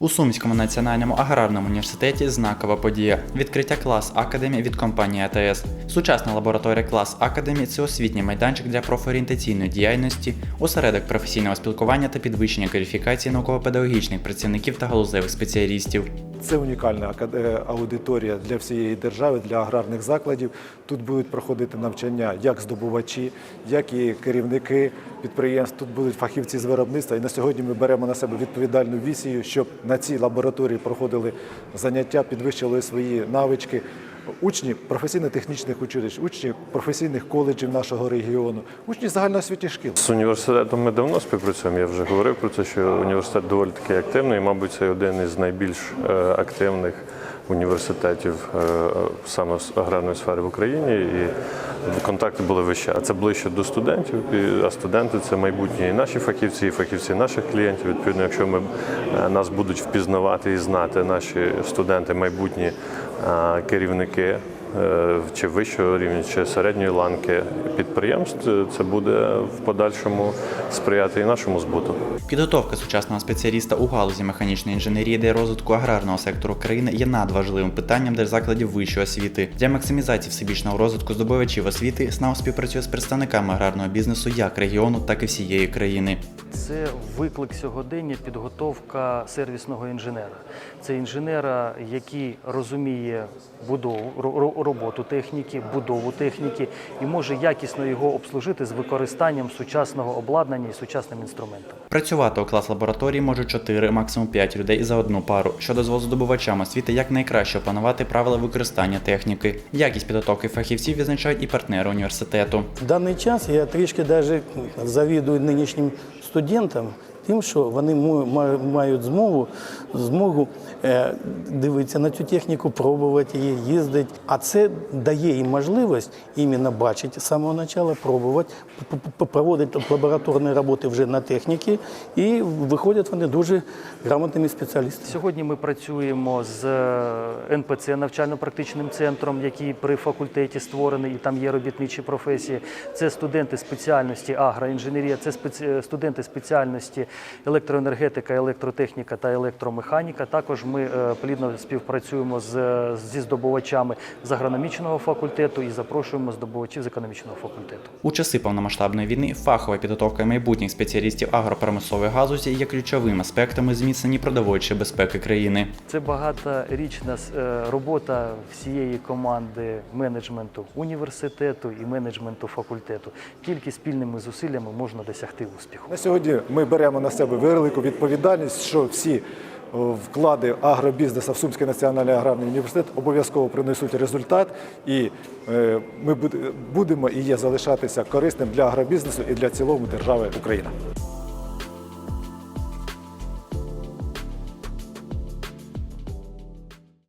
У Сумському національному аграрному університеті знакова подія. Відкриття клас академії від компанії АТС. Сучасна лабораторія клас академії це освітній майданчик для профорієнтаційної діяльності, осередок професійного спілкування та підвищення кваліфікації науково-педагогічних працівників та галузевих спеціалістів. Це унікальна е, аудиторія для всієї держави, для аграрних закладів. Тут будуть проходити навчання як здобувачі, як і керівники підприємств. Тут будуть фахівці з виробництва. І на сьогодні ми беремо на себе відповідальну вісію, щоб на цій лабораторії проходили заняття, підвищили свої навички. Учні професійно-технічних училищ, учні професійних коледжів нашого регіону, учні загальноосвітніх шкіл. З університетом ми давно співпрацюємо. Я вже говорив про це, що університет доволі таки активний. і, Мабуть, це один із найбільш е, активних університетів е, саме з аграрної сфери в Україні. І контакти були вище. А це ближче до студентів. А студенти це майбутні і наші фахівці, і фахівці наших клієнтів. Відповідно, якщо ми е, нас будуть впізнавати і знати наші студенти, майбутні е, керівники. Е, Чи вищого рівня, чи середньої ланки підприємств, е, це буде в подальшому сприяти і нашому збуту. Підготовка сучасного спеціаліста у галузі механічної інженерії для розвитку аграрного сектору країни є надважливим питанням для закладів вищої освіти. Для максимізації всебічного розвитку здобувачів освіти СНАУ співпрацює з представниками аграрного бізнесу як регіону, так і всієї країни. Це виклик сьогодення, підготовка сервісного інженера. Це інженера, який розуміє будову, ро- ро- роботу техніки, будову техніки і може якісно його обслужити з використанням сучасного обладнання і сучасним інструментом. Працювати у клас лабораторії можуть 4, максимум 5 людей за одну пару, що дозволить здобувачам освіти якнайкраще опанувати правила використання техніки. Якість підготовки фахівців відзначають і партнери університету. В даний час я трішки навіть завідую нинішнім студентам тим, що вони мають змогу, змогу е, дивитися на цю техніку, пробувати її, їздити. А це дає їм можливість іменно бачити з самого початку, пробувати, проводити лабораторні роботи вже на техніці, і виходять вони дуже грамотними спеціалістами. Сьогодні ми працюємо з е, НПЦ навчально-практичним центром, який при факультеті створений, і там є робітничі професії. Це студенти спеціальності агроінженерія, це спеці- студенти спеціальності електроенергетика, електротехніка та електромеханіка. Також ми е, плідно співпрацюємо з, зі здобувачами з агрономічного факультету і запрошуємо здобувачів з економічного факультету. У часи повномасштабної війни фахова підготовка майбутніх спеціалістів агропромислової галузі є ключовим аспектом у зміцненні продовольчої безпеки країни. Це багаторічна е, робота всієї команди менеджменту університету і менеджменту факультету. Тільки спільними зусиллями можна досягти успіху. На сьогодні ми беремо на себе велику відповідальність, що всі вклади агробізнесу в Сумський національний аграрний університет обов'язково принесуть результат, і е, ми будемо і є залишатися корисним для агробізнесу і для цілому держави Україна.